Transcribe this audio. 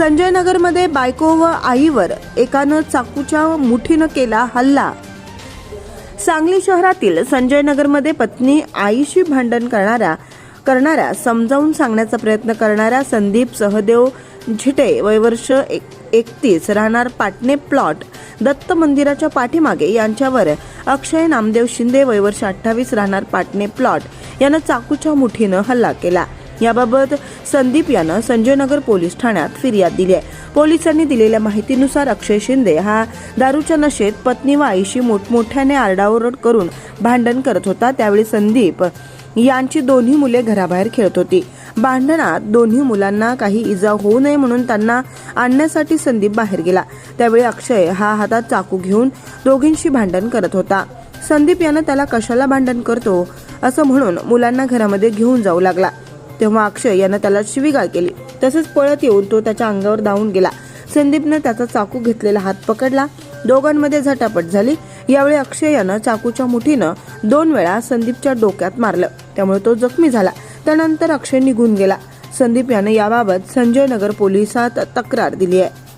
संजय नगरमध्ये बायको व आईवर एकानं चाकूच्या मुठीनं केला हल्ला. सांगली शहरातील संजय नगरमध्ये पत्नी आईशी भांडण करणाऱ्या करणाऱ्या समजावून सांगण्याचा प्रयत्न करणाऱ्या संदीप सहदेव झिटे वयवर्ष एकतीस राहणार पाटणे प्लॉट दत्त मंदिराच्या पाठीमागे. यांच्यावर अक्षय नामदेव शिंदे वयवर्ष अठ्ठावीस राहणार पाटणे प्लॉट. यानं चाकूच्या मुठीनं हल्ला केला. याबाबत संदीप यानं संजयनगर पोलीस ठाण्यात फिर्याद दिली आहे. पोलिसांनी दिलेल्या माहितीनुसार अक्षय शिंदे हा दारूच्या नशेत पत्नी व आईशी मोठमोठ्याने आरडाओरड करून भांडण करत होता. त्यावेळी संदीप यांची दोन्ही मुले घराबाहेर खेळत होती. भांडणात दोन्ही मुलांना काही इजा होऊ नये म्हणून त्यांना आणण्यासाठी संदीप बाहेर गेला. त्यावेळी अक्षय हा हातात चाकू घेऊन दोघींशी भांडण करत होता. संदीप यानं त्याला कशाला भांडण करतो असं म्हणून मुलांना घरामध्ये घेऊन जाऊ लागला. तेव्हा अक्षय यानं त्याला शिवीगाळ केली. तसंच पळत येऊन तो त्याच्या अंगावर धावून गेला. संदीपनं त्याचा चाकू घेतलेला हात पकडला. दोघांमध्ये झटापट झाली. यावेळी अक्षय यानं चाकूच्या मुठीनं दोन वेळा संदीपच्या डोक्यात मारलं. त्यामुळे तो जखमी झाला. त्यानंतर अक्षय निघून गेला. संदीप यानं याबाबत संजय नगर पोलिसात तक्रार दिली आहे.